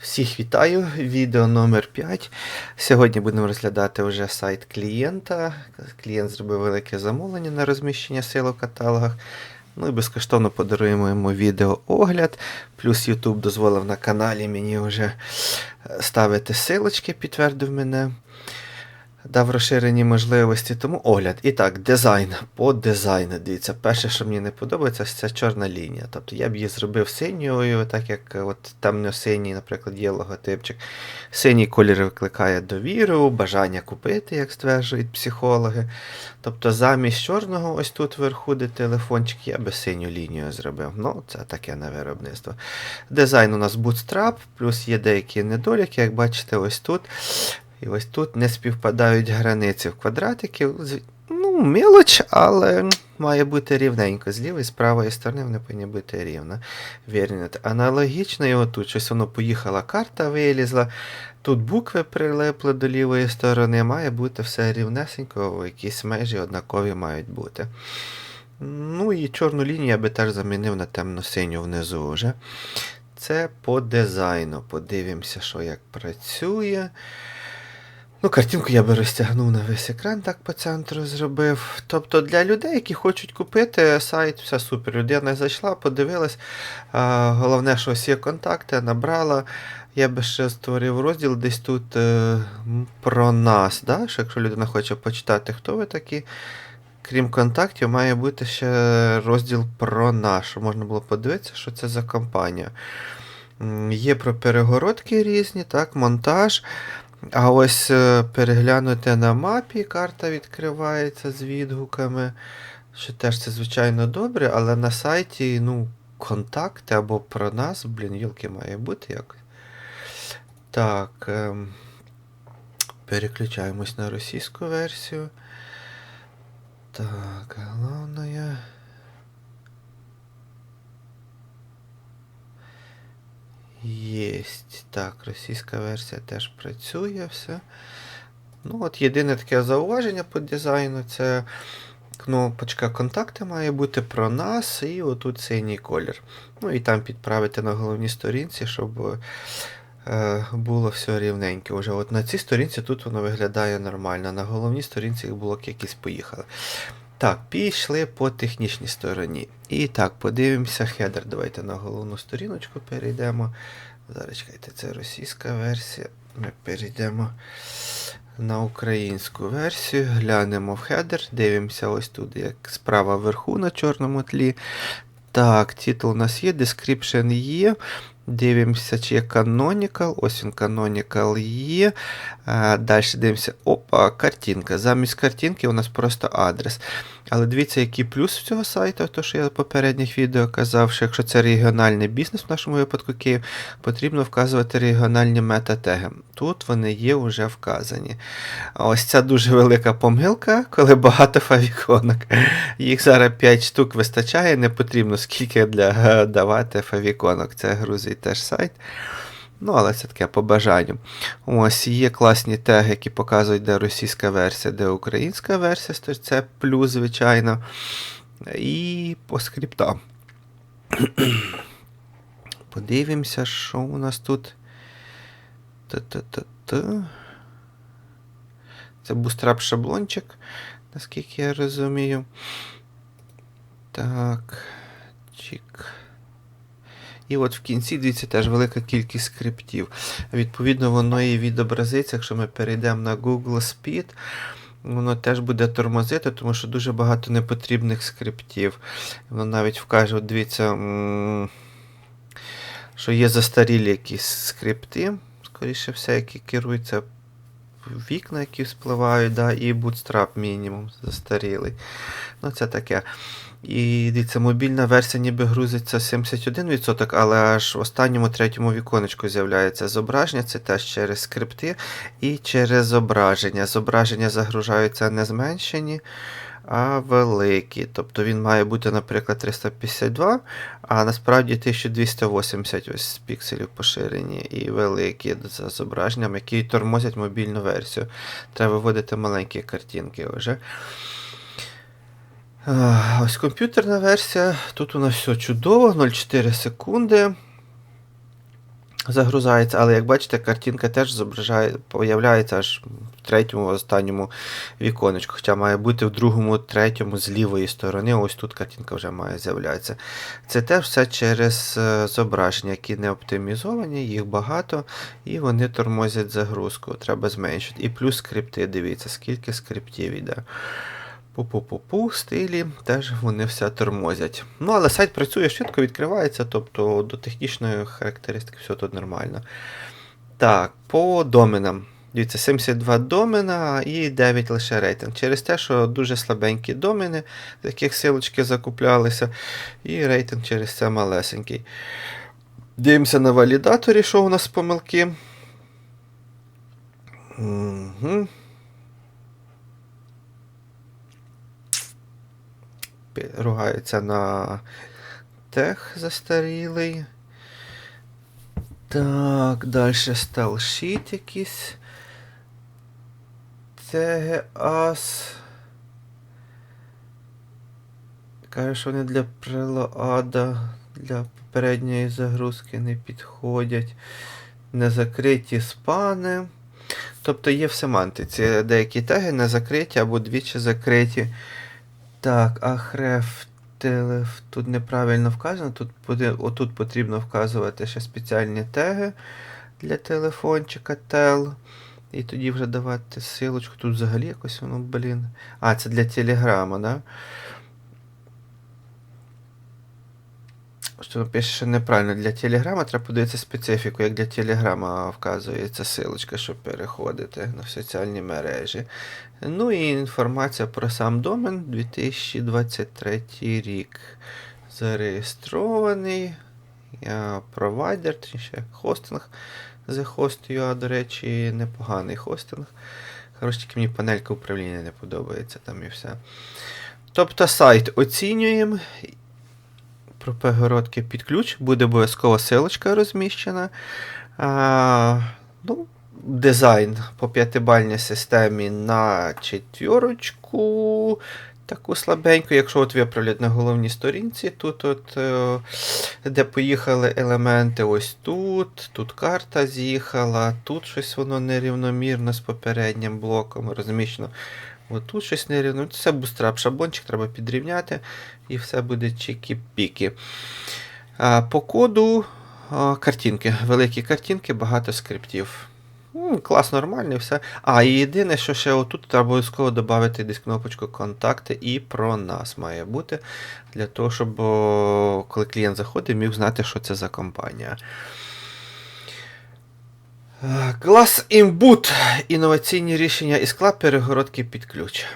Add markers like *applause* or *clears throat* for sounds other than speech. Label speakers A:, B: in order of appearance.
A: Всіх вітаю, відео номер 5. Сьогодні будемо розглядати вже сайт клієнта. Клієнт зробив велике замовлення на розміщення сил у каталогах. Ну і безкоштовно подаруємо йому відеоогляд. Плюс YouTube дозволив на каналі мені вже ставити силочки, підтвердив мене. Дав розширені можливості, тому огляд. І так, дизайн. По дизайну. Дивіться, перше, що мені не подобається, це чорна лінія. Тобто я б її зробив синьою, так як от темно-синій, наприклад, є логотипчик. Синій колір викликає довіру, бажання купити, як стверджують психологи. Тобто замість чорного, ось тут вверху, де телефончик, я би синю лінію зробив. Ну, це таке на виробництво. Дизайн у нас bootstrap, плюс є деякі недоліки, як бачите, ось тут. І ось тут не співпадають границі в квадратиків. Ну, мілоч, але має бути рівненько. З лівої, з правої сторони вони повинні бути рівно. Вірно. Аналогічно його тут щось воно поїхала, карта вилізла. Тут букви прилипли до лівої сторони, має бути все рівнесенько, якісь межі однакові мають бути. Ну і чорну лінію я би теж замінив на темно-синю внизу вже. Це по дизайну. Подивимося, що як працює. Ну, картинку я би розтягнув на весь екран, так по центру зробив. Тобто для людей, які хочуть купити сайт, все супер. Людина зайшла, подивилась. А, головне, що ось є контакти, набрала. Я би ще створив розділ десь тут е, про нас. Да? Що якщо людина хоче почитати, хто ви такі. Крім контактів, має бути ще розділ про нас, щоб можна було подивитися, що це за компанія. Є про перегородки різні, так, монтаж. А ось е, переглянути на мапі, карта відкривається з відгуками. Що теж це, звичайно, добре, але на сайті, ну, контакти або про нас, блін, йолки має бути якось. Так. Ем, переключаємось на російську версію. Так, головне. Єсть. Так, російська версія теж працює все. Ну, от єдине таке зауваження по дизайну це кнопочка контакти має бути про нас і отут синій колір. Ну і там підправити на головній сторінці, щоб е, було все рівненьке. Уже от на цій сторінці тут воно виглядає нормально. На головній сторінці блоки якісь поїхали. Так, пішли по технічній стороні. І так, подивимося хедер. Давайте на головну сторіночку перейдемо. Зараз чекайте, це російська версія. Ми перейдемо на українську версію, глянемо в хедер, дивимося ось тут, як справа вверху на чорному тлі. Так, титул у нас є, description є. Дивимося, чи є canonical. Ось він canonical є. А, далі дивимося. Опа, картинка. Замість картинки у нас просто адрес. Але дивіться, який плюс в цього сайту, то що я в попередніх відео казав, що якщо це регіональний бізнес, в нашому випадку Київ, потрібно вказувати регіональні метатеги. Тут вони є вже вказані. Ось ця дуже велика помилка, коли багато фавіконок. Їх зараз 5 штук вистачає, не потрібно скільки для е, давати фавіконок. Це грузить теж сайт. Ну, але це таке по бажанню. Ось є класні теги, які показують, де російська версія, де українська версія, тож це плюс, звичайно. І по скриптам. *clears throat* Подивимося, що у нас тут. Та-та-та-та. Це бустрап шаблончик, наскільки я розумію. Так. Чік. І от в кінці, дивіться, теж велика кількість скриптів. Відповідно, воно і відобразиться, якщо ми перейдемо на Google Speed, воно теж буде тормозити, тому що дуже багато непотрібних скриптів. Воно навіть вкаже, от дивіться, що є застарілі якісь скрипти, скоріше все, які керуються вікна, які спливають, да, і Bootstrap мінімум застарілий. Ну, це таке. І дивіться, мобільна версія ніби грузиться 71%, але аж в останньому третьому віконечку з'являється зображення. Це теж через скрипти і через зображення. Зображення загружаються не зменшені, а великі. Тобто він має бути, наприклад, 352, а насправді 1280 ось пікселів поширені і великі за зображенням, які тормозять мобільну версію. Треба виводити маленькі картинки вже. Ось комп'ютерна версія. Тут у нас все чудово, 0,4 секунди. загрузається, але як бачите, картинка теж зображає, появляється аж в третьому, останньому віконечку. Хоча має бути в другому, третьому з лівої сторони. Ось тут картинка вже має з'являтися. Це теж все через е, зображення, які не оптимізовані, їх багато, і вони тормозять загрузку. Треба зменшити. І плюс скрипти, дивіться, скільки скриптів йде. Пу-пу-пу-пу, стилі, теж вони все тормозять. Ну, але сайт працює швидко, відкривається, тобто до технічної характеристики все тут нормально. Так, по доменам. Дивіться, 72 домена і 9 лише рейтинг. Через те, що дуже слабенькі домени, з яких силочки закуплялися, і рейтинг через це малесенький. Дивимося на валідаторі, що у нас помилки. Угу. Ругаються на тех застарілий. Так, далі сталшіт якийсь. TGAS. Каже, що вони для прилада, для попередньої загрузки не підходять. Не закриті спани. Тобто є в семантиці деякі теги не закриті або двічі закриті. Так, ахреф телеф тут неправильно вказано. Тут поди- отут потрібно вказувати ще спеціальні теги для телефончика tel. І тоді вже давати силочку. Тут взагалі якось воно, блін. А, це для телеграма, да? Що пише, що неправильно для телеграма, треба подивитися специфіку, як для телеграма вказується силочка, щоб переходити на соціальні мережі. Ну і інформація про сам домен 2023 рік. Зареєстрований. Я провайдер, точніше, хостинг. The Host.ua, до речі, непоганий хостинг. Коротше, тільки мені панелька управління не подобається там і все. Тобто сайт оцінюємо. Про пегородки під ключ. Буде обов'язково силочка розміщена. А, ну, дизайн по п'ятибальній системі на четвірочку. Таку слабеньку, якщо от виправлять на головній сторінці, тут, от, е, де поїхали елементи, ось тут, тут карта з'їхала, тут щось воно нерівномірно з попереднім блоком розміщено. От тут щось нерівно. Це бустрап шаблончик, треба підрівняти, і все буде чікі-піки. По коду картинки, великі картинки, багато скриптів. Клас нормальний, все. А, і єдине, що ще отут треба обов'язково додати десь кнопочку контакти і про нас має бути. Для того, щоб коли клієнт заходить, міг знати, що це за компанія. Клас імбут. Інноваційні рішення і склад перегородки під ключ.